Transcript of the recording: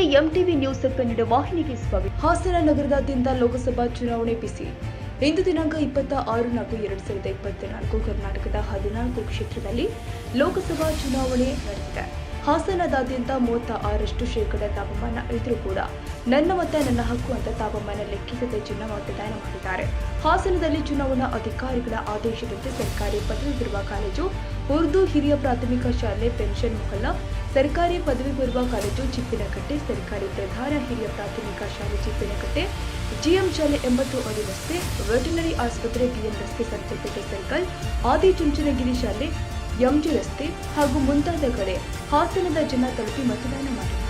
ಕನ್ನಡ ವಾಹಿನಿಗೆ ಸ್ವಾಗತ. ಹಾಸನ ನಗರದಾದ್ಯಂತ ಲೋಕಸಭಾ ಚುನಾವಣೆ ಬಿಸಿ. ಇಂದು ದಿನಾಂಕ ಇಪ್ಪತ್ತ ಆರು ನಾಲ್ಕು ಎರಡು ಸಾವಿರದ ಇಪ್ಪತ್ನಾಲ್ಕು, ಕರ್ನಾಟಕದ ಹದಿನಾಲ್ಕು ಕ್ಷೇತ್ರದಲ್ಲಿ ಲೋಕಸಭಾ ಚುನಾವಣೆ ನಡೆದಿದೆ. ಹಾಸನದಾದ್ಯಂತ ಮೂವತ್ತ ಆರಷ್ಟು ಶೇಕಡ ತಾಪಮಾನ ಇದ್ರೂ ಕೂಡ ನನ್ನ ಮತ, ನನ್ನ ಹಕ್ಕು ಅಂತ ತಾಪಮಾನ ಲೆಕ್ಕಿಸದೆ ಜನ ಮತದಾನ ಮಾಡಿದ್ದಾರೆ. ಹಾಸನದಲ್ಲಿ ಚುನಾವಣಾ ಅಧಿಕಾರಿಗಳ ಆದೇಶದಂತೆ ಸರ್ಕಾರಿ ಪದವಿ ಪೂರ್ವ ಕಾಲೇಜು ಉರ್ದು ಹಿರಿಯ ಪ್ರಾಥಮಿಕ ಶಾಲೆ ಪೆನ್ಷನ್ ಮೊಹಲ್ಲ ಸರ್ಕಾರಿ ಪದವಿ ಪೂರ್ವ ಕಾಲೇಜು ಚಿಪ್ಪಿನಕಟ್ಟೆ, ಸರ್ಕಾರಿ ಪ್ರಧಾನ ಹಿರಿಯ ಪ್ರಾಥಮಿಕ ಶಾಲೆ ಚಿಪ್ಪಿನಕಟ್ಟೆ, ಜಿಎಂ ಶಾಲೆ ಎಂಬತ್ತು ಅಡಿ ರಸ್ತೆ, ವೆಟನರಿ ಆಸ್ಪತ್ರೆ ಬಿಎಂ ರಸ್ತೆ ಸಂತೆಪೇಟೆ ಸರ್ಕಲ್, ಆದಿಚುಂಚನಗಿರಿ ಶಾಲೆ, ಎಂಜಿ ರಸ್ತೆ ಹಾಗೂ ಮುಂತಾದ ಕಡೆ ಹಾಸನದ ಜನ ತಲುಪಿ ಮತದಾನ ಮಾಡಿದ್ದಾರೆ.